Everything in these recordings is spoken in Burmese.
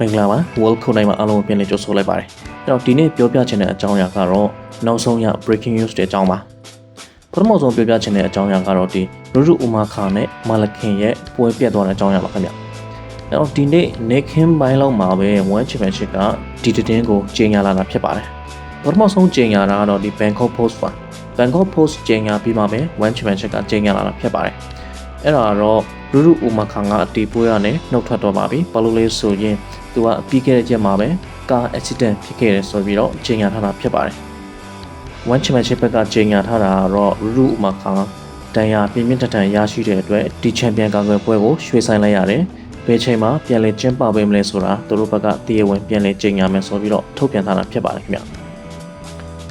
မင်္ဂလာပါ World Code တိုင်းမှာအားလုံးကိုပြန်လည်ကြိုဆိုလိုက်ပါတယ်အဲ့တော့ဒီနေ့ပြောပြချင်တဲ့အကြောင်းအရာကတော့နောက်ဆုံးရ breaking news တွေအကြောင်းပါပထမဆုံးပြောပြချင်တဲ့အကြောင်းအရာကတော့ဒီရူရူဥမာခါနဲ့မာလခင်ရဲ့ပွဲပြတ်သွားတဲ့အကြောင်းအရာပါခင်ဗျအဲ့တော့ဒီနေ့နေခင်းပိုင်းလောက်မှာပဲ World Championship ကဒီတင်းကိုကြေညာလာတာဖြစ်ပါတယ်ပထမဆုံးကြေညာတာကတော့ဒီ Bangkok Post ပါ Bangkok Post ကြေညာပြီးမှပဲ World Championship ကကြေညာလာတာဖြစ်ပါတယ်အဲ့ဒါတော့ရူရူဥမာခါကအတီးပွဲကနေနှုတ်ထွက်တော့ပါပြီဘာလို့လဲဆိုရင် သူကပြီးခဲ့တဲ့ရက်မှာပဲကား accident ဖြစ်ခဲ့တယ်ဆိုပြီးတော့ကြေညာထားတာဖြစ်ပါတယ် One Championship ဘက်ကကြေညာထားတာကတော့ရူရူဥမာခါတန်ရာပြင်းပြင်းထန်ထန်ရရှိတဲ့အတွက်ဒီချန်ပီယံကာကွယ်ပွဲကိုရွှေ့ဆိုင်းလိုက်ရတယ်ဘယ်ချိန်မှာပြန်လည်ကျင်းပပေးမလဲဆိုတာသူတို့ဘက်ကတရားဝင်ပြန်လည်ကြေညာမယ်ဆိုပြီးတော့ထုတ်ပြန်ထားတာဖြစ်ပါတယ်ခင်ဗျ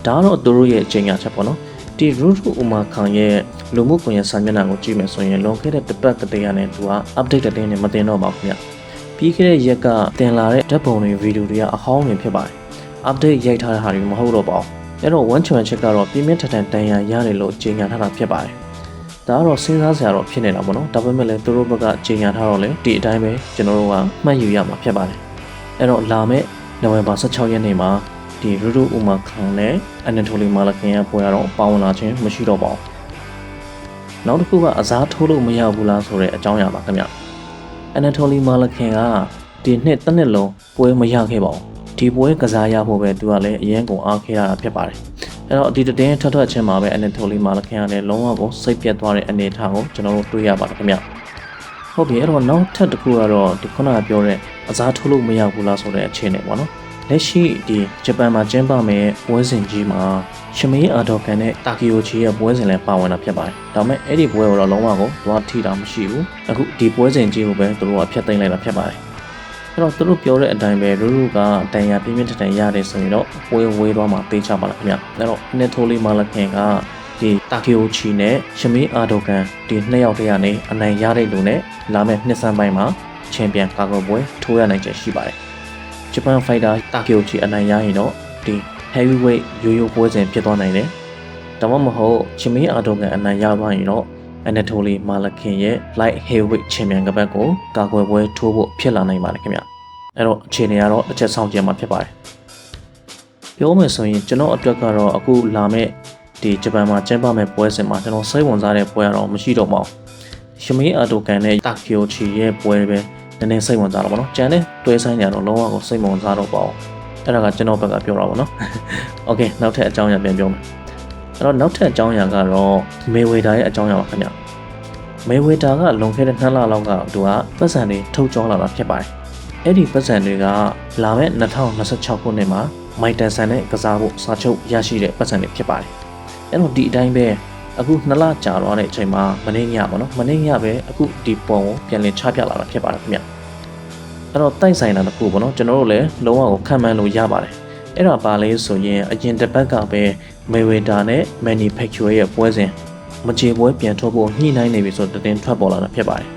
ဒါကတော့သူတို့ရဲ့ကြေညာချက်ပေါ့နော်ဒီရူရူဥမာခံရဲ့လူမှုကွန်ရက်စာမျက်နှာကိုကြည့်မယ်ဆိုရင်လွန်ခဲ့တဲ့တစ်ပတ်ကတည်းကနဲ့သူက update တဲ့တင်းနဲ့မတင်တော့ပါဘူးခင်ဗျ ပြီးခဲ့တဲ့ရက်ကတင်လာတဲ့ဓာတ်ပုံတွေဗီဒီယိုတွေကအဟောင်းတွေဖြစ်ပါတယ် update ရိုက်ထားတဲ့ဟာတွေမဟုတ်တော့ပါဘူးအဲ့တော့ one championship ကတော့ပြင်းပြင်းထန်ထန်တန်ရာရတယ်လို့ကြေညာထားတာဖြစ်ပါတယ်ဒါကတော့စဉ်းစားစရာတော့ဖြစ်နေတာပေါ့နော်ဒါပေမဲ့လည်းသူတို့ဘက်ကကြေညာထားတော့လေဒီအတိုင်းပဲကျွန်တော်တို့ကမှတ်ယူရမှာဖြစ်ပါတယ်အဲ့တော့လာမယ့်နိုဝင်ဘာ16ရက်နေ့မှာဒီရူရူဥမာခံနဲ့အန်နတိုလီမာလခင်ရဲ့ပွဲကတော့ပါဝင်လာခြင်းမရှိတော့ပါဘူးနောက်တစ်ခုကအစားထိုးလို့မရဘူးလားဆိုတဲ့အကြောင်းအရာပါခင်ဗျ အန်နတိုလီမာလခင်ကဒီနှစ်တစ်နှစ်လုံးပွဲမရခဲ့ပါဘူးဒီပွဲကစားရဖို့ပဲသူကလည်းအရင်ကုန်အားခဲရတာဖြစ်ပါတယ်အဲ့တော့ဒီတည်င်းထထချင်းမှာပဲအန်နတိုလီမာလခင်ကလည်းလုံးဝကိုစိတ်ပြတ်သွားတဲ့အနေအထားကိုကျွန်တော်တို့တွေ့ရပါတယ်ခင်ဗျဟုတ်ပြီအဲ့တော့နောက်ထပ်တစ်ခုကတော့ဒီခုနကပြောတဲ့အစားထိုးလို့မရဘူးလားဆိုတဲ့အခြေအနေပေါ့နော် လက်ရှိဒီဂျပန်မှာကျင်းပမဲ့ပွဲစဉ်ကြီးမှာရှမေးအာဒေါကန်နဲ့တာကီယိုချီရဲ့ပွဲစဉ်လည်းပါဝင်တာဖြစ်ပါတယ်။ဒါပေမဲ့အဲ့ဒီပွဲကိုတော့လုံးဝကိုသွားထိတာမရှိဘူး။အခုဒီပွဲစဉ်ကြီးကိုပဲသူတို့ကဖျက်သိမ်းလိုက်တာဖြစ်ပါတယ်။အဲ့တော့သူတို့ပြောတဲ့အတိုင်းပဲရူရူကတန်ရာပြင်းပြင်းထန်ထန်ရတယ်ဆိုရင်တော့ပွဲဝေးသွားမှာသိချပါလားခင်ဗျ။အဲ့တော့နက်ထိုလီမာလခင်ကဒီတာကီယိုချီနဲ့ရှမေးအာဒေါကန်ဒီနှစ်ယောက်တည်းကနေအနိုင်ရတဲ့လူနဲ့လာမယ့်နှစ်ဆန်းပိုင်းမှာချန်ပီယံကာကွယ်ပွဲထိုးရနိုင်ချက်ရှိပါတယ်။ ဂျပန်ဖိုက်တာတာကီယိုချီအနိုင်ရရင်တော့ဒီ heavyweight ရိုးရိုးပွဲစဉ်ဖြစ်သွားနိုင်တယ်။ဒါမှမဟုတ်ချီမင်းအာဒိုကန်အနိုင်ရသွားရင်တော့ Anatoly Malakin ရဲ့ light heavyweight ချန်ပီယံကပတ်ကိုကာကွယ်ပွဲထိုးဖို့ဖြစ်လာနိုင်ပါတယ်ခင်ဗျ။အဲ့တော့အခြေအနေကတော့တစ်ချက်ဆောင်ကြမှာဖြစ်ပါတယ်။ပြောမယ်ဆိုရင်ကျွန်တော်အတွက်ကတော့အခုလာမယ့်ဒီဂျပန်မှာကျင်းပမယ့်ပွဲစဉ်မှာကျွန်တော်စိတ်ဝင်စားတဲ့ပွဲကတော့မရှိတော့ပါဘူး။ရှမင်းအာဒိုကန်နဲ့တာကီယိုချီရဲ့ပွဲပဲ နည်းနည်းစိတ်ဝင်စားတော့ဗောနော်။ကျန်တဲ့တွဲဆိုင်ကြတော့လုံးဝကိုစိတ်ဝင်စားတော့ပါဘူး။အဲ့ဒါကကျွန်တော်ဘက်ကပြောတာဗောနော်။ Okay နောက်ထပ်အကြောင်းအရာပြန်ပြောမယ်။အဲ့တော့နောက်ထပ်အကြောင်းအရာကတော့မေဝေတာရဲ့အကြောင်းအရာပါခင်ဗျ။မေဝေတာကလွန်ခဲ့တဲ့နှစ်လလောက်ကသူကပတ်စံတွေထုတ်ကြောလာတာဖြစ်ပါတယ်။အဲ့ဒီပတ်စံတွေကလာမယ့်2026ခုနှစ်မှာမိုက်တန်ဆန်နဲ့ကစားဖို့စာချုပ်ရရှိတဲ့ပတ်စံတွေဖြစ်ပါတယ်။အဲ့တော့ဒီအတိုင်းပဲ အခုနှစ်လကြာတော့တဲ့အချိန်မှာမနေ့ညပေါ့နော်မနေ့ညပဲအခုဒီပုံကိုပြန်လည်ချပြလာတာဖြစ်ပါတယ်ခင်ဗျအဲ့တော့တိုက်ဆိုင်တာတစ်ခုပေါ့နော်ကျွန်တော်တို့လည်းလုံးဝကိုခံမှန်းလို့ရပါတယ်အဲ့ဒါပါလဲဆိုရင်အရင်တစ်ပတ်ကပဲမေဝေတာနဲ့ manufacturer ရဲ့ပွဲစဉ်မကြေပွဲပြန်ထုတ်ဖို့ညှိနှိုင်းနေပြီဆိုတော့တင်ထွက်ပေါ်လာတာဖြစ်ပါတယ်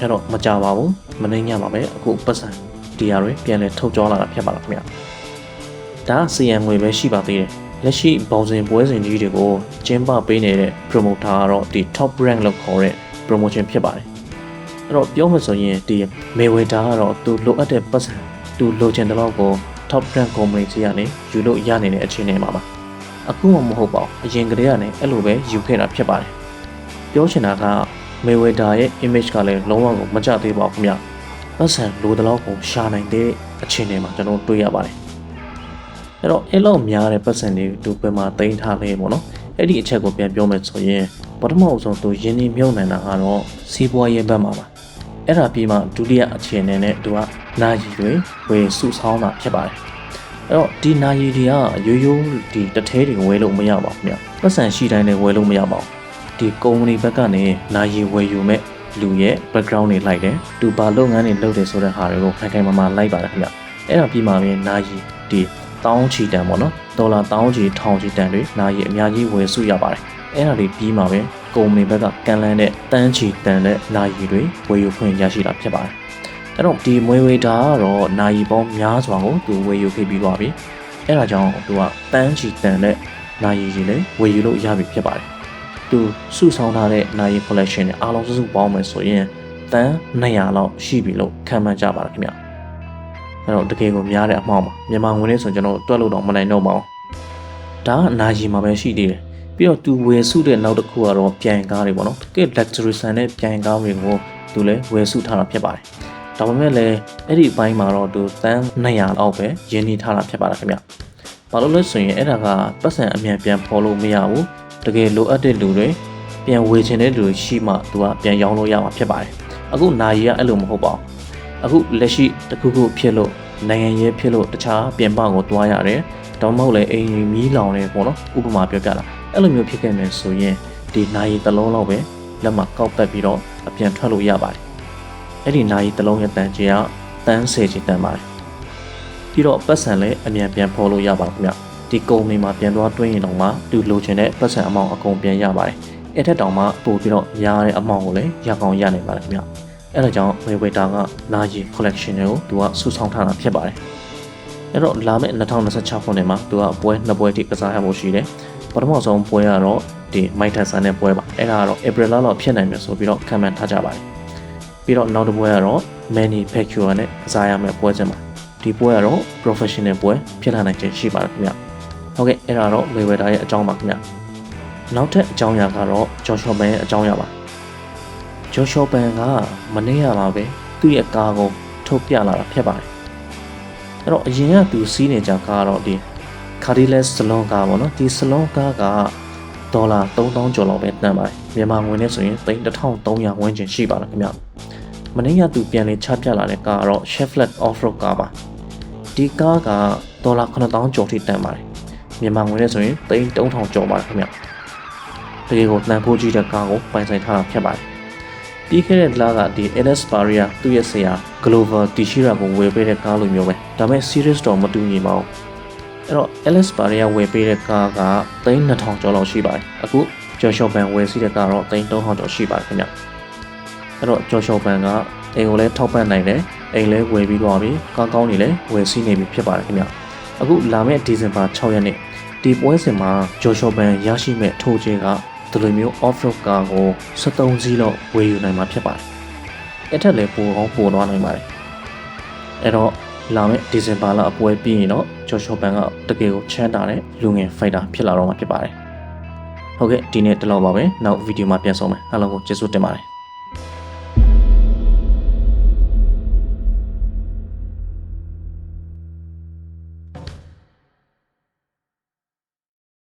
အဲ့တော့မကြပါဘူးမနေ့ညမှာပဲအခုပတ်စံဒီယာတွေပြန်လည်ထုတ်ကြောလာတာဖြစ်ပါလားခင်ဗျဒါ CM ငွေပဲရှိပါသေးတယ် လက်ရှိဘောင်စင်ပွဲစဉ်ကြီးတွေကိုကျင်းပပေးနေတဲ့ promoter ကတော့ဒီ top rank လို့ခေါ်တဲ့ promotion ဖြစ်ပါတယ်။အဲ့တော့ပြောမှဆိုရင်ဒီမေဝေတာကတော့သူလိုအပ်တဲ့ပတ်စံသူလိုချင်တဲ့လောက်ကို top rank company ကြီးကနေယူလို့ရနေတဲ့အခြေအနေမှာပါ။အခုမှမဟုတ်ပါဘူး။အရင်ကတည်းကနေအဲ့လိုပဲယူခဲ့တာဖြစ်ပါတယ်။ပြောချင်တာကမေဝေတာရဲ့ image ကလည်းလုံးဝကိုမကျသေးပါဘူးခင်ဗျ။ပတ်စံလိုတဲ့လောက်ကိုရှာနိုင်တဲ့အခြေအနေမှာကျွန်တော်တွေ့ရပါတယ်။ အဲ့တော့အဲ့လောက်များတဲ့ပတ်စံတွေသူဘယ်မှာတင်ထားလဲပေါ့နော်အဲ့ဒီအချက်ကိုပြန်ပြောမယ်ဆိုရင်ပထမအဆုံးသူရင်းနှီးမြုပ်နှံတာကတော့စီးပွားရေးဘက်မှာပါအဲ့ဒါပြီးမှဒုတိယအခြေအနေနဲ့သူကနာယီတွေဝယ်စုဆောင်းတာဖြစ်ပါတယ်အဲ့တော့ဒီနာယီတွေကရိုးရိုးဒီတထဲတွေဝယ်လို့မရပါဘူးခင်ဗျပတ်စံရှိတိုင်းလည်းဝယ်လို့မရပါဘူးဒီကုမ္ပဏီဘက်ကနေနာယီဝယ်ယူမဲ့လူရဲ့ background တွေလိုက်တယ်သူဘာလုပ်ငန်းတွေလုပ်တယ်ဆိုတဲ့ဟာတွေကိုခိုင်ခိုင်မာမာလိုက်ပါတယ်ခင်ဗျအဲ့ဒါပြီးမှပဲနာယီဒီ တောင်းချီတန်ပေါ့နော်ဒေါ်လာတောင်းချီထောင်ချီတန်တွေနာရီအများကြီးဝယ်စုရပါတယ်အဲ့ဒါတွေပြီးမှပဲကုမ္ပဏီဘက်ကကန်လန်းတဲ့တန်းချီတန်တဲ့နာရီတွေဝယ်ယူခွင့်ရရှိတာဖြစ်ပါတယ်အဲ့တော့ဒီမွေဝေတာကတော့နာရီပေါင်းများစွာကိုသူဝယ်ယူခဲ့ပြီးသွားပြီအဲ့ဒါကြောင့်သူကတန်းချီတန်တဲ့နာရီကြီးလည်းဝယ်ယူလို့ရပြီဖြစ်ပါတယ်သူစုဆောင်းထားတဲ့နာရီ collection နဲ့အားလုံးစုစုပေါင်းမယ်ဆိုရင်တန်း200လောက်ရှိပြီလို့ခံမှန်းကြပါလားခင်ဗျ အဲ့တော့တကယ်ကိုများတဲ့အမှောင်ပါမြန်မာငွေနဲ့ဆိုကျွန်တော်တွက်လို့တော့မနိုင်တော့ပါဘူးဒါကအနာကြီးမှာပဲရှိသေးတယ်ပြီးတော့သူဝယ်စုတဲ့နောက်တစ်ခုကတော့ပြန်ကားတွေပေါ့နော်တကယ် luxury ဆန်တဲ့ပြန်ကားတွေကိုသူလည်းဝယ်စုထားတာဖြစ်ပါတယ်ဒါပေမဲ့လည်းအဲ့ဒီအပိုင်းမှာတော့သူတန်း200လောက်ပဲရင်းနှီးထားတာဖြစ်ပါတယ်ခင်ဗျဘာလို့လဲဆိုရင်အဲ့ဒါကပတ်စံအမြန်ပြန်ဖော်လို့မရဘူးတကယ်လိုအပ်တဲ့လူတွေပြန်ဝယ်ချင်တဲ့လူတွေရှိမှသူကပြန်ရောင်းလို့ရမှာဖြစ်ပါတယ်အခုနာရီကအဲ့လိုမဟုတ်ပါဘူး အခုလက်ရှိတစ်ခုခုဖြစ်လို့နိုင်ငံရေးဖြစ်လို့တခြားပြင်ပကိုတွားရတယ်ဒါမှမဟုတ်လည်းအိမ်ကြီးမီးလောင်နေပေါ့နော်ဥပမာပြောပြတာအဲ့လိုမျိုးဖြစ်ခဲ့မယ်ဆိုရင်ဒီနာရီတစ်လုံးလောက်ပဲလက်မှာကောက်ပတ်ပြီးတော့အပြန်ထွက်လို့ရပါတယ်အဲ့ဒီနာရီတစ်လုံးရဲ့တန်ကြီးကတန်း10ချီတန်ပါတယ်ပြီးတော့ပတ်စံလည်းအမြန်ပြန်ဖော်လို့ရပါတယ်ခင်ဗျဒီကုမ္ပဏီမှာပြန်သွားတွင်းရင်တော့မှသူလိုချင်တဲ့ပတ်စံအမောင်းအကုန်ပြန်ရပါတယ်အဲ့ထက်တောင်မှပို့ပြီးတော့ရတဲ့အမောင်းကိုလည်းရကောင်းရနိုင်ပါတယ်ခင်ဗျ အဲ့ဒါကြောင့်ဝေဝေတာကနာရီ collection ကိုသူကစုဆောင်းထားတာဖြစ်ပါတယ်အဲ့တော့လာမယ့်2026ခုနှစ်မှာသူကပွဲနှစ်ပွဲထိကစားရဖို့ရှိတယ်ပထမဆုံးပွဲကတော့ဒီမိုက်ထန်ဆန်တဲ့ပွဲပါအဲ့ဒါကတော့ April လလောက်ဖြစ်နိုင်မယ်ဆိုပြီးတော့ခံမှန်းထားကြပါတယ်ပြီးတော့နောက်တစ်ပွဲကတော့ manufacturer နဲ့ကစားရမယ့်ပွဲစဉ်ပါဒီပွဲကတော့ professional ပွဲဖြစ်လာနိုင်ခြင်းရှိပါတယ်ခင်ဗျဟုတ်ကဲ့အဲ့ဒါတော့မေဝေတာရဲ့အကြောင်းပါခင်ဗျနောက်ထပ်အကြောင်းအရာကတော့ဂျော်ရှော့ဘန်ရဲ့အကြောင်းအရာပါ ဂျော်ရှော့ဘန်ကမနေ့ကပါပဲသူ့ရဲ့ကားကိုထုတ်ပြလာတာဖြစ်ပါတယ်အဲ့တော့အရင်ကသူစီးနေကြကားကတော့ဒီ Cadillac Salon ကားပေါ့နော်ဒီ Salon ကားကဒေါ်လာ3000ကျော်လောက်ပဲတန်ပါတယ်မြန်မာငွေနဲ့ဆိုရင်3300ဝန်းကျင်ရှိပါတယ်ခင်ဗျမနေ့ကသူပြန်လေချပြလာတဲ့ကားကတော့ Chevrolet Off-road ကားပါဒီကားကဒေါ်လာ9000ကျော်ထိတန်ပါတယ်မြန်မာငွေနဲ့ဆိုရင်3300ကျော်ပါတယ်ခင်ဗျတကယ်ကိုတန်ဖိုးကြီးတဲ့ကားကိုပိုင်ဆိုင်ထားတာဖြစ်ပါတယ် ပြီးခဲ့တဲ့လကဒီ LS Varia သူ့ရဲ့ဆရာ Glover Teixeira ကိုဝယ်ပေးတဲ့ကားလိုမျိုးပဲဒါပေမဲ့ series တော့မတူညီပါဘူးအဲ့တော့ LS Varia ဝယ်ပေးတဲ့ကားက3200ကျော်လောက်ရှိပါတယ်အခု Joshua Ban ဝယ်စီးတဲ့ကားတော့3300ကျော်ရှိပါတယ်ခင်ဗျအဲ့တော့ Joshua Ban ကအိမ်ကိုလည်းထောက်ပံ့နိုင်တယ်အိမ်လည်းဝယ်ပြီးသွားပြီကားကောင်းနေလည်းဝယ်စီးနေပြီဖြစ်ပါတယ်ခင်ဗျအခုလာမယ့်ဒီဇင်ဘာ6ရက်နေ့ဒီပွဲစဉ်မှာ Joshua Ban ရရှိမဲ့ထိုးခြင်းက ဒီလိုမျိုး off-road ကားကို73စီးလောက်ဝယ်ယူနိုင်မှာဖြစ်ပါတယ်။အဲ့ထက်လည်းပိုကောင်းပိုသွားနိုင်ပါတယ်။အဲ့တော့လာမယ့်ဒီဇင်ဘာလအပွဲပြီးရင်တော့ဂျော်ရှော့ဘန်ကတကယ်ကိုချမ်းသာတဲ့လူငယ်ဖိုက်တာဖြစ်လာတော့မှာဖြစ်ပါတယ်။ဟုတ်ကဲ့ဒီနေ့ဒီလောက်ပါပဲ။နောက်ဗီဒီယိုမှာပြန်ဆောင်မယ်။အားလုံးကိုကျေးဇူးတင်ပါတယ်။